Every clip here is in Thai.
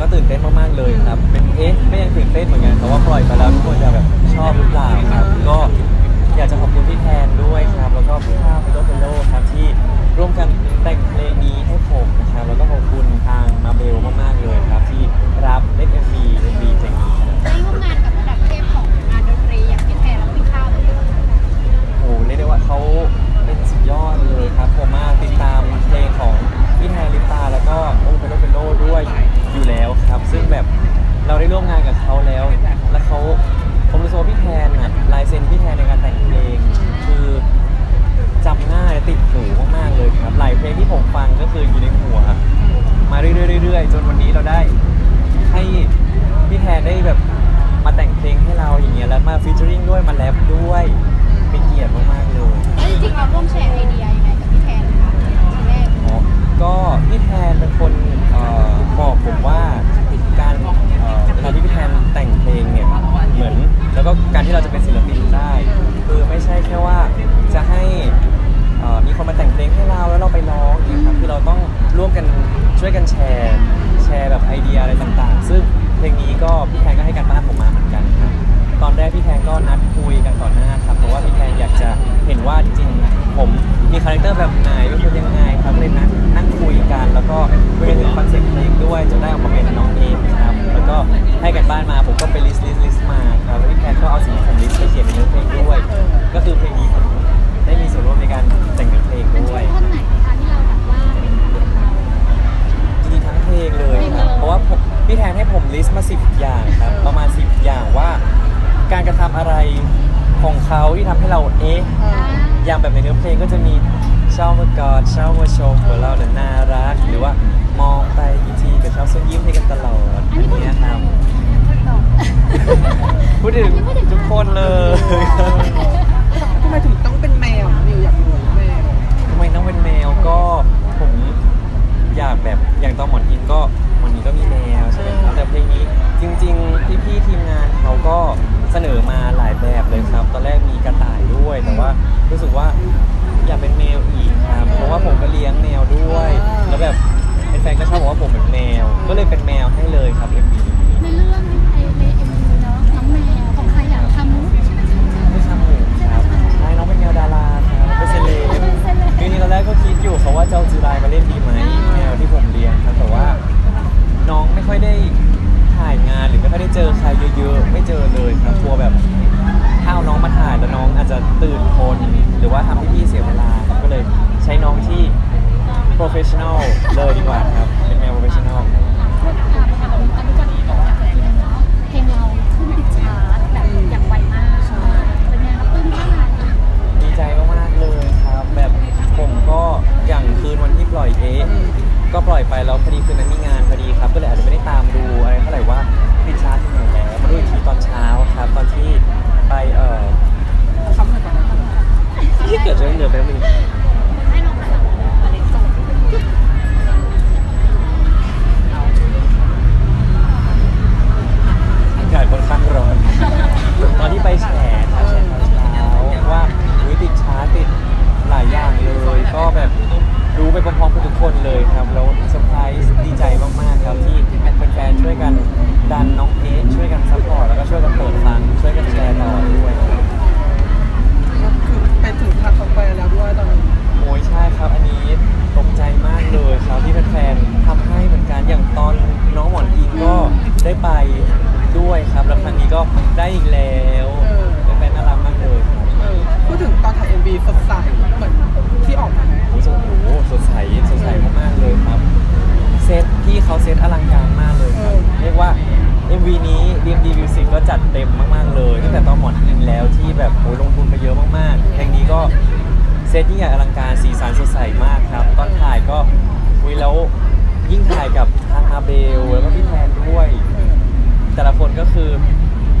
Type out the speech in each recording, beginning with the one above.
ก็ตื่นเต้นมากๆเลยครับ เป็นเอ๊ะไม่ยังตื่นเต้นเหมือนกันแต่ว่าปล่อยไปแล้วทุกคนจะแบบชอบหรือเปล่าครับ ก็อยากจะขอบคุณพี่แทนด้วยครับ แล้วก็พี่ภาพพี่โดเปโลครับที่ร่วมกันแต่งเพลงนี้ให้ผมนะครับ แล้วก็ขอบคุณทางมาเบลมากๆเลยครับ ที่รับเล่นเอ็มบีเอ็มบีเพลงนี้คงานระดับเทพของงานดนตรีอย่างพี่แทนและพี่ข้าวด้วยโอ้โหเรียกได้ว่าเขาเป็นสุดยอดเลยครับผมมาติดตามเพลงของพี่แทนลิปตาแล้วก็โอ้เปโดเปโดด้วย อยู่แล้วครับ ซึ่งแบบเราได้ร่วมงานกับเขาแล้ว เซตยิ่งใหญ่อลังการสีสันสดใสมากครับ ตอนถ่ายก็คุยแล้วยิ่งถ่ายกับทางอาเบลแล้วก็พี่แทนด้วย แต่ละคนก็คือ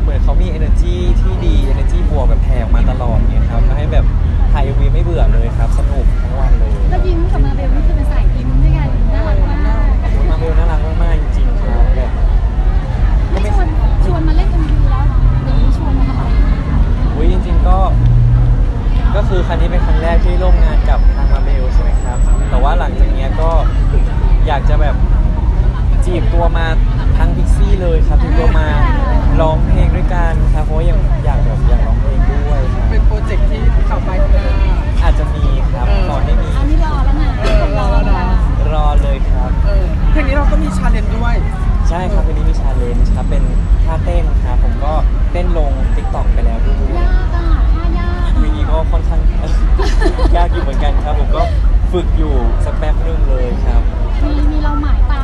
เหมือนเขามี energy ที่ดี energy บวกแบบแผ่มาตลอดเนี่ยครับก็ให้แบบถ่ายวีไม่เบื่อเลยครับ สนุกทั้งวันเลยแล้วยิ้มกับมาเบลนี่คือเป็นสายยิ้มด้วยกันน่ารักมากโอ้มาเบลน่ารักมากๆจริงๆครับแบบไม่ชวนชวนมาเล่นกันดูแล้วหรือชวนมาทำอะไรอุ้ยจริง ๆ ก็ ก็คือครั้งนี้เป็นครั้งแรกที่ร่วมงานกับทางมาเบลใช่ไหมครับ แต่ว่าหลังจากนี้ก็อยากจะแบบจีบตัวมาทั้งพิกซี่เลยครับที่ตัวมาร้องเพลงด้วยกันครับเพราะว่ายังอยากแบบอยากร้องเพลงด้วยครับเป็นโปรเจกต์ที่ข่าวไปข้า อาจจะมีครับเออ ตอนนี้มีอันนี้รอแล้วนะรอแล้วรอเลยครับเพลงนี้เราก็มีชาเลนจ์ด้วย ใช่ครับเพลงนี้มีชาเลนจ์ครับเป็นท่าเต้นครับผมก็เต้นลงติ๊กต็อกไปแล้วด้วยยกอะ ก็ค่อนข้าง ยากอยู่เหมือนกันครับ ผมก็ฝึกอยู่สักแป๊บนึงเลยครับ มีมีเราหมายตา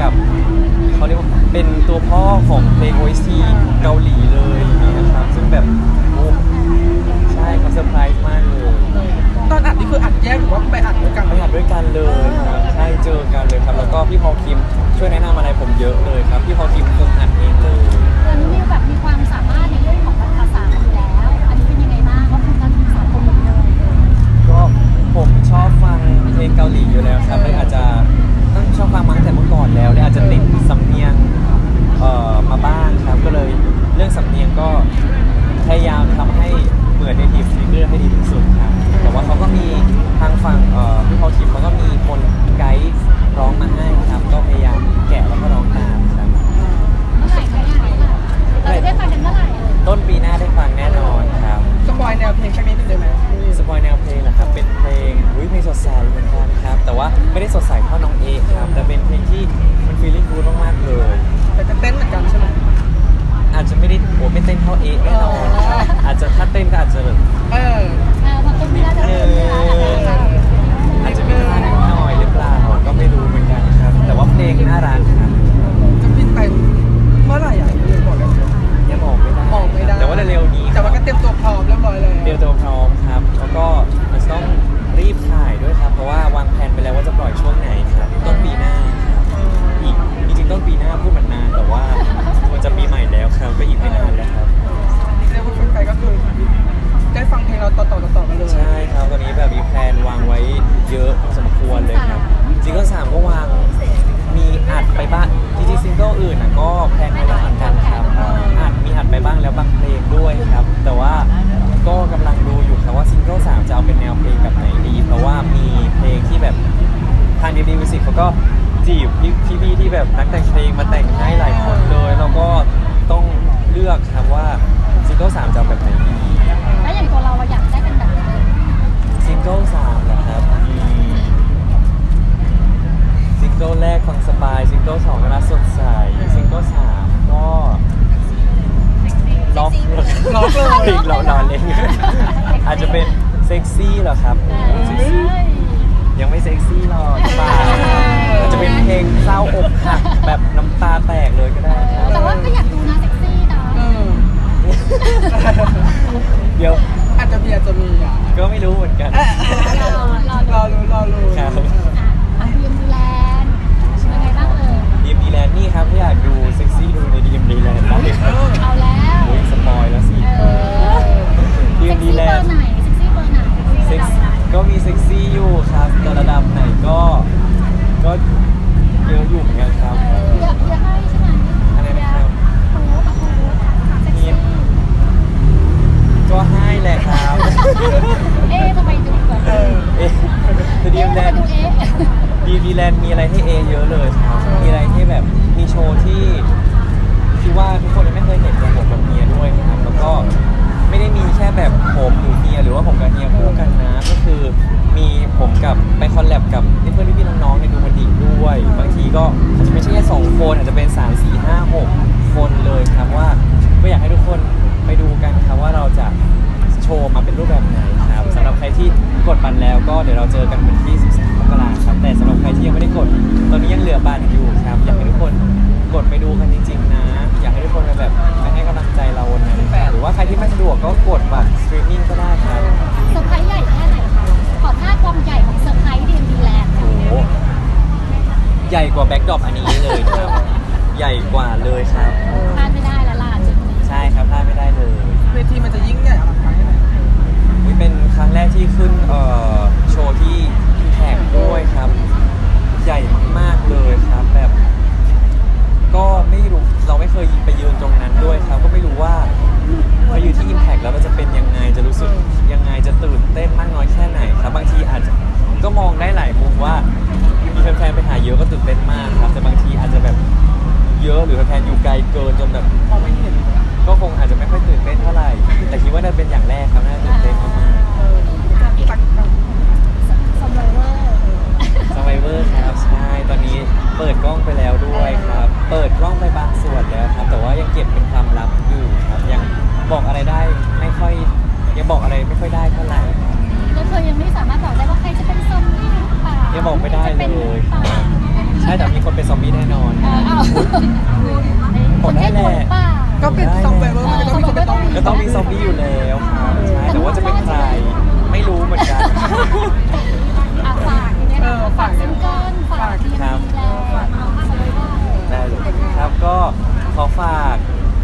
กับเขาเรียกว่าเป็นตัวพ่อของเพลง OST เกาหลีเลยนี่นะครับ ซึ่งแบบโอ้ใช่เขาเซอร์ไพรส์มากเลยตอนอัดนี่คืออัดแยกหรือว่าไปอัดด้วยกันไปอัดด้วยกันเลยครับใช่เจอกันเลยครับ แล้วก็พี่พอลคิมช่วยแนะนำอะไรผมเยอะเลยครับ พี่พอลคิมคนอัดเองเลย ฟพี่พี่ที่แบบนักแต่งเพลงมาแต่งให้หลายคนเลยแล้วก็ต้องเลือกครับว่าซิงเกิลสามจะแบบไหนดีแล้วอย่างตัวเราอยากได้เป็นแบบซิงเกิลสามนะครับซิงเกิลแรกฟังสบายซิงเกิลสองก็น่าสดใสซิงเกิลสามก็ล็อกล็อกเลยเรานอนเล่นอาจจะเป็นเซ็กซี่เหรอครับเซ็กซี่ ยังไม่เซ็กซี่หรอกป่าอาจจะเป็นเพลงเศร้าอกหักแบบน้ำตาแตกเลยก็ได้ครับ แต่ว่าก็อยากดูนะเซ็กซี่นะ เออ เดี๋ยว อาจจะมีอาจจะมีอะ ก็ไม่รู้เหมือนกัน รอรอ รอรู้รอรู้ ครับ อะบีมดูแลนด์ยังไงบ้างเอ่ย ดีมดีแลนด์นี่ครับถ้าอยากดูเซ็กซี่ดูในดีมดีแลนด์ได้เลยครับ เอาแล้ว โอ้ยสปอยแล้วสิ เออ ดี เซ็ ม ก ดี ซี่ แล เบอน ร์ ด์ ไหนเซ็กซี่เบอร์ไหน เซ็กซี่ก็มีเซ็กซี่อยู่ครับแต่ระดับไหนก็ ก็เยอะอยู่เหมือนกันครับ เออเยอะเยอะให้ใช่ไหม อะไรนะครับ โอ้โหโอ้โหเซ็กซี่ ก็ให้แหละครับ เอ๊ะทำไมดูแบบ เออ เอ๊ะแต่ดี เอ๊ะ ม ทำ แล ไม นด์ ดูเอ๊ะ ดีดีแลนด์มี อะไรให้เอเยอะเลยครับมีอะไรที่แบบมีโชว์ที่คิดว่าทุกคนยังไม่เคยเห็นของผมกับเมียด้วยครับ แล้วก็ไม่ได้มีแค่แบบผมหรือเมียหรือว่าผมกับเมียคู่กันนะ ก็คือมีผมกับไปคอลแลบกับเพื่อนๆพี่ๆน้องๆในดูมันดีด้วย บางทีก็อาจจะไม่ใช่แค่สองคนอาจจะเป็นสามสี่ห้าหกคนเลยครับว่าก็อยากให้ทุกคนไปดูกันครับว่าเราจะโชว์มาเป็นรูปแบบไหนครับสำหรับใครที่กดบัตรแล้วก็เดี๋ยวเราเจอกันวันที่13 กราคมครับแต่สำหรับใครที่ยังไม่ได้กด ตอนนี้ยังเหลือบัตรอยู่ครับ อยากให้ทุกคนกดไปดูกันจริง ๆ นะ อยากให้ทุกคนไปแบบไปให้กำลังใจเราวันนั้นหรือว่าใครที่ไม่สะดวกก็กดบัตรสตรีมมิ่งก็ได้ครับเซอร์ไพรส์ใหญ่แค่ไหนคะขอท่าความใหญ่ของเซอร์ไพรส์ดีมดีแลนด์โอ้โหใหญ่กว่าแบ็กดรอปอันนี้เลยครับใหญ่กว่าเลยครับ พลาดไม่ได้แล้วล่ะจุดนี้ใช่ครับพลาดไม่ได้เลยเวทีมันจะยิ่งใหญ่อลังการแค่ไหน นี่เป็นครั้งแรกที่ขึ้นเอ่อโชว์ที่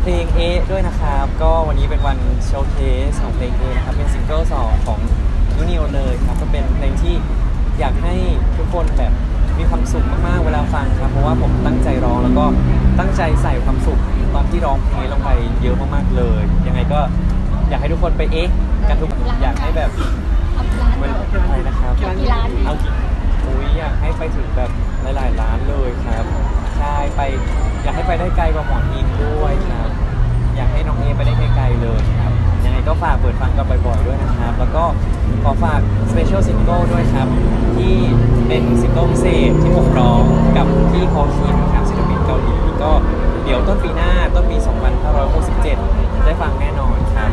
เพลงเอด้วยนะครับ ก็วันนี้เป็นวันโชว์เคสของเพลงเอนะครับ เป็นซิงเกิลสองของนูนิวเลยครับ ก็เป็นเพลงที่อยากให้ทุกคนแบบมีความสุขมากๆ เวลาฟังครับ เพราะว่าผมตั้งใจร้องแล้วก็ตั้งใจใส่ความสุขตอนที่ร้องเพลงนี้ลงไปเยอะมากๆเลย ยังไงก็อยากให้ทุกคนไปเอ๊ะกันทุกอยากให้แบบเอากี่ล้านมันอะไรนะครับ เอากี่ล้านเอากี่อุ้ยอยากให้ไปถึงแบบหลายๆล้านเลยครับ ใช่ไปอยากให้ไปได้ไกลกว่าหมอนอินด้วยครับ อยากให้น้องเอไปได้ไกลๆเลยครับยังไงก็ฝากเปิดฟังกันบ่อยๆด้วยนะครับ แล้วก็ขอฝาก Special Single ด้วยครับ ที่เป็นซิงเกิลพิเศษที่ผมร้องกับพี่โคคิมครับศิลปินเกาหลีก็เดี๋ยวต้นปีหน้าต้นปี 2567 ได้ฟังแน่นอนครับ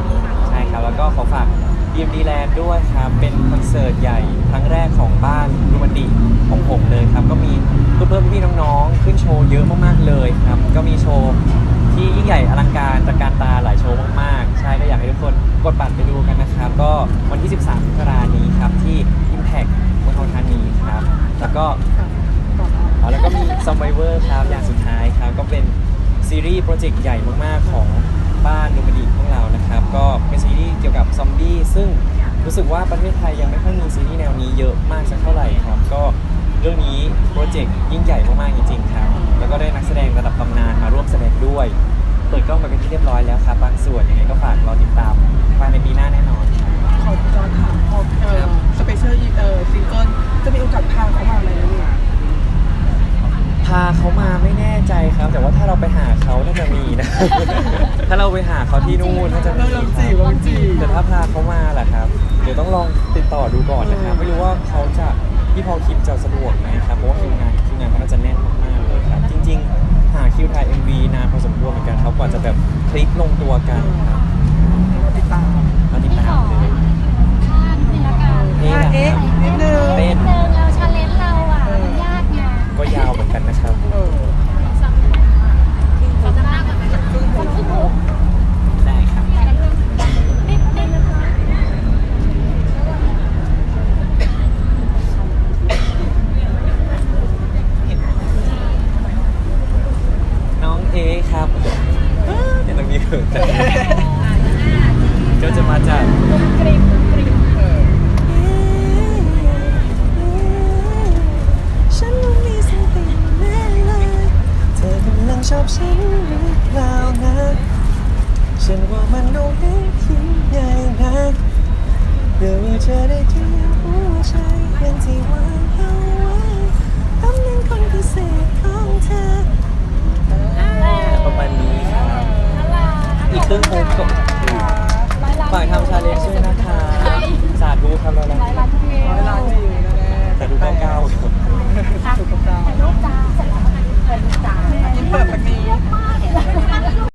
ใช่ครับ แล้วก็ขอฝาก DMD Land ด้วยครับ เป็นคอนเสิร์ตใหญ่ครั้งแรกของบ้านดูมันดีของผมเลยครับ ก็มีเพื่อนๆพี่น้องๆ ขึ้นโชว์เยอะมากๆเลยครับ ก็มีโชว์ ที่ยิ่งใหญ่อลังการตระการตาหลายโชว์มากๆ ใช่ก็อยากให้ทุกคนกดบัตรไปดูกันนะครับ ก็วันที่ 13มกรานี้ครับ ที่ Impact เมืองทองธานีครับ แล้วก็อ๋อแล้วก็มี s u r v i v o r ครับอย่างสุดท้ายครับ ก็เป็นซีรีส์โปรเจกต์ใหญ่มากๆ ของบ้านดูมดีของเรานะครับ ก็เป็นซีรีส์เกี่ยวกับซอมบี้ซึ่งรู้สึกว่าประเทศไทยยังไม่ค่อยมีซีรีส์แนวนี้เยอะมากสักเท่าไหร่ครับ ก็เรื่องนี้โปรเจกต์ยิ่งใหญ่มากๆจริงๆครับ แล้วก็ได้นักแสดงระดับตำนานมาร่วมแสดงด้วย เปิดกล้องไปเป็นที่เรียบร้อยแล้วครับบางส่วนยังไงก็ฝากรอติดตามภายในปีหน้าแน่นอนครับขอจอถามพอเออสเปเชียลเออซิงเกิลจะมีโอกาสพาเขามาไหมลูกพาเขามาไม่แน่ใจครับ แต่ว่าถ้าเราไปหาเขาน่าจะมีนะ ถ้าเราไปหาเขาที่นู่นน่าจะเอมีอลองคจีรับลองจีแต่ถ้าพาเขามาล่ะครับ เดี๋ยวต้องลองติดต่อดูก่อนนะครับไม่รู้ว่าเขาจะพี่พอคิมจะสะดวกไหมครับเพราะว่าคิวงานคิวงานเขาน่าจะแน่น หาคิวถ่าย MV นานพอสมควรเหมือนกันครับกว่าจะแบบคลิกลงตัวกันครับติดตามติดตาอมเลยท่านิงนี่หเอ๊ะนิดนึง เต้น อบฉันหรือเปล่านะฉันว่ามันดูเล็กใหญ่นะเดี๋ยวว่ได้เที่หัวใจเป็นที่วางเอาไว้ตำแหน่งคนพิเศษของเธอประมาณนี้ครับอีกครึ่งโมงจบฝากทำชาเลนจ์ด้วยนะคะสาธุครับเราแล้วร้อยล้านวิวแต่ดูเก้าเก้าดูเก้าเก้า เปิดตาเปิดเพลง